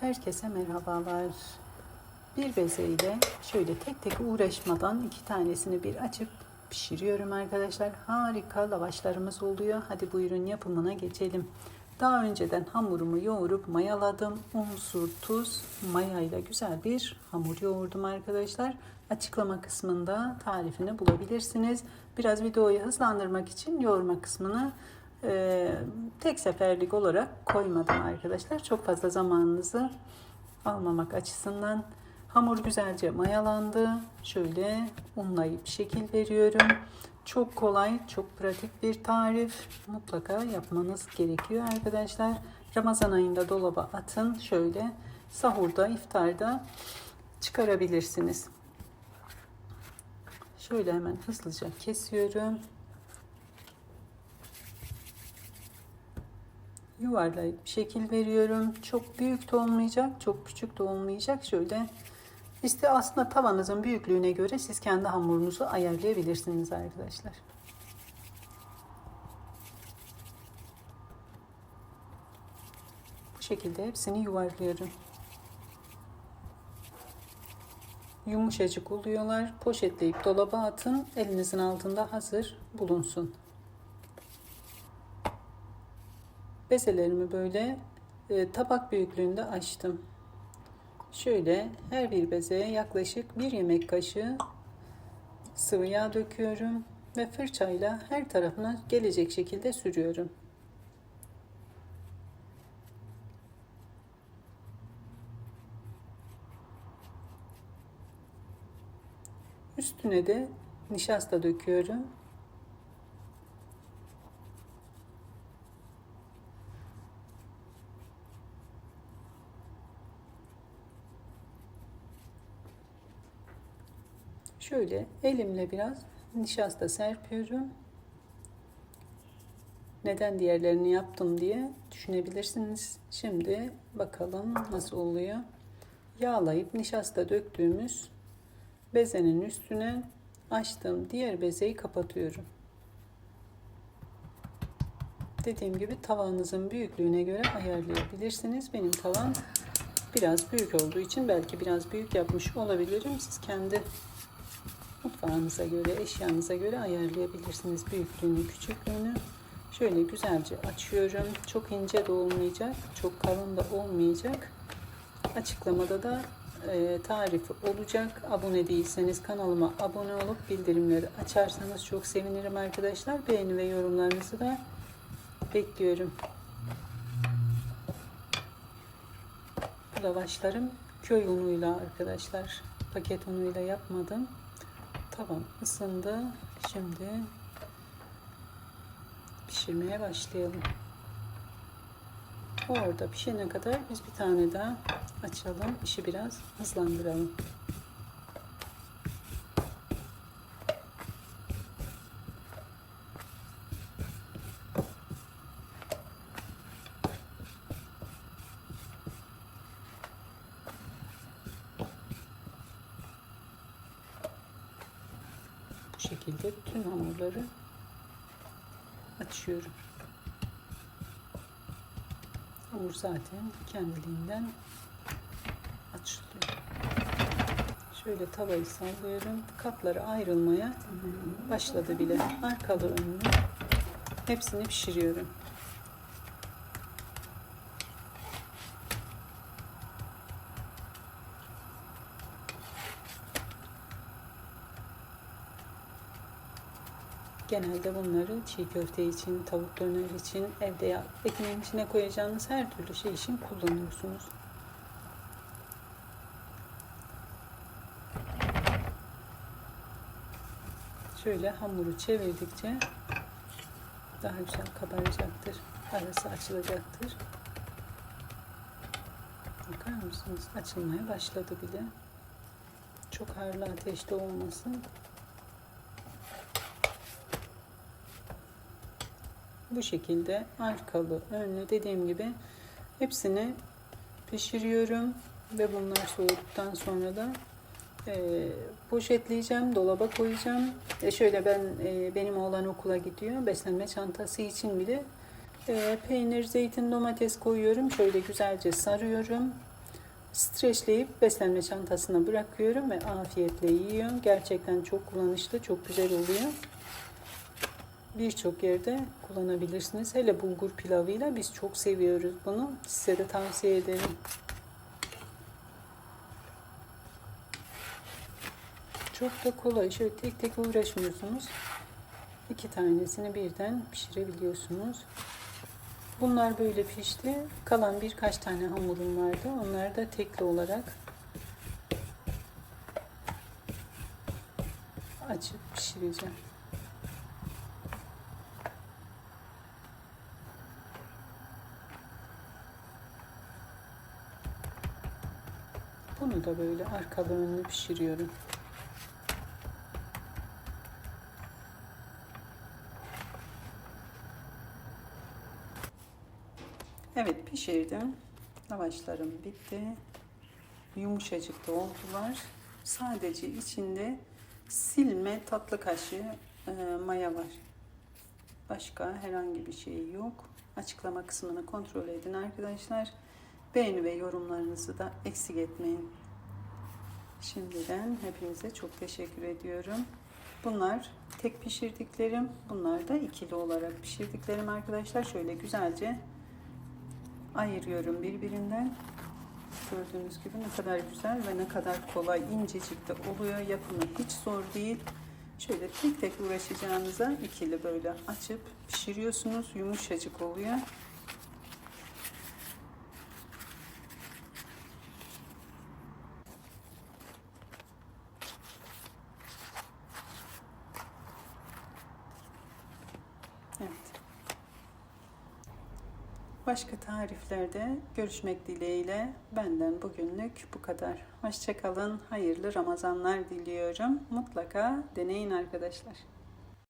Herkese merhabalar. Bir bezeyle şöyle tek tek uğraşmadan iki tanesini bir açıp pişiriyorum arkadaşlar. Harika lavaşlarımız oluyor. Hadi buyurun yapımına geçelim. Daha önceden hamurumu yoğurup mayaladım. Un, su, tuz, mayayla güzel bir hamur yoğurdum arkadaşlar. Açıklama kısmında tarifini bulabilirsiniz. Biraz videoyu hızlandırmak için yoğurma kısmını e, tek seferlik olarak koymadım arkadaşlar. Çok fazla zamanınızı almamak açısından hamur güzelce mayalandı. Şöyle unlayıp şekil veriyorum. Çok kolay, çok pratik bir tarif. Mutlaka yapmanız gerekiyor arkadaşlar. Ramazan ayında dolaba atın. Şöyle sahurda, iftarda çıkarabilirsiniz. Şöyle hemen hızlıca kesiyorum. Yuvarlayıp şekil veriyorum. Çok büyük de olmayacak, çok küçük de olmayacak. Şöyle işte aslında tavanızın büyüklüğüne göre siz kendi hamurunuzu ayarlayabilirsiniz arkadaşlar. Bu şekilde hepsini yuvarlıyorum. Yumuşacık oluyorlar. Poşetleyip dolaba atın. Elinizin altında hazır bulunsun. Bezelerimi böyle e, tabak büyüklüğünde açtım. Şöyle her bir bezeye yaklaşık bir yemek kaşığı sıvı yağ döküyorum ve fırçayla her tarafına gelecek şekilde sürüyorum. Üstüne de nişasta döküyorum. Şöyle elimle biraz nişasta serpiyorum. Neden diğerlerini yaptım diye düşünebilirsiniz. Şimdi bakalım nasıl oluyor. Yağlayıp nişasta döktüğümüz bezenin üstüne açtığım diğer bezeyi kapatıyorum. Dediğim gibi tavanızın büyüklüğüne göre ayarlayabilirsiniz. Benim tavan biraz büyük olduğu için belki biraz büyük yapmış olabilirim. Siz kendi mutfağınıza göre, eşyanıza göre ayarlayabilirsiniz büyüklüğünü, küçüklüğünü. Şöyle güzelce açıyorum. Çok ince de olmayacak, çok kalın da olmayacak. Açıklamada da e, tarifi olacak. Abone değilseniz kanalıma abone olup bildirimleri açarsanız çok sevinirim arkadaşlar. Beğeni ve yorumlarınızı da bekliyorum. Bu lavaşlarım köy unuyla arkadaşlar. Paket unuyla yapmadım. Tamam ısındı. Şimdi pişirmeye başlayalım. Orada pişene kadar biz bir tane daha açalım. İşi biraz hızlandıralım. Şekilde bütün hamurları açıyorum. Hamur zaten kendiliğinden açılıyor. Şöyle tavayı sallıyorum. Katları ayrılmaya başladı bile. Arkalı önlü hepsini pişiriyorum. Genelde bunları çiğ köfte için, tavuk döner için, evde ya ekmeğin içine koyacağınız her türlü şey için kullanıyorsunuz. Şöyle hamuru çevirdikçe daha güzel kabaracaktır. Arası açılacaktır. Bakar mısınız? Açılmaya başladı bile. Çok harlı ateşte olmasın. Bu şekilde arkalı önlü dediğim gibi hepsini pişiriyorum ve bunlar soğuduktan sonra da e, poşetleyeceğim dolaba koyacağım e, şöyle ben e, benim oğlan okula gidiyor beslenme çantası için bile e, peynir zeytin domates koyuyorum şöyle güzelce sarıyorum streçleyip beslenme çantasına bırakıyorum ve afiyetle yiyorum. Gerçekten çok kullanışlı, çok güzel oluyor. Birçok yerde kullanabilirsiniz. Hele bulgur pilavıyla biz çok seviyoruz bunu. Size de tavsiye ederim. Çok da kolay. Şöyle tek tek uğraşmıyorsunuz. İki tanesini birden pişirebiliyorsunuz. Bunlar böyle pişti. Kalan birkaç tane hamurum vardı. Onları da tekli olarak açıp pişireceğim. Da böyle arkalı önlü pişiriyorum. Evet pişirdim. Lavaşlarım bitti. Yumuşacık da oldular. Sadece içinde silme tatlı kaşığı e, maya var. Başka herhangi bir şey yok. Açıklama kısmını kontrol edin arkadaşlar. Beğeni ve yorumlarınızı da eksik etmeyin. Şimdiden hepinize çok teşekkür ediyorum. Bunlar tek pişirdiklerim. Bunlar da ikili olarak pişirdiklerim arkadaşlar. Şöyle güzelce ayırıyorum birbirinden. Gördüğünüz gibi ne kadar güzel ve ne kadar kolay incecik de oluyor. Yapımı hiç zor değil. Şöyle tek tek uğraşacağınıza ikili böyle açıp pişiriyorsunuz. Yumuşacık oluyor. Evet. Başka tariflerde görüşmek dileğiyle benden bugünlük bu kadar. Hoşçakalın, hayırlı Ramazanlar diliyorum. Mutlaka deneyin arkadaşlar.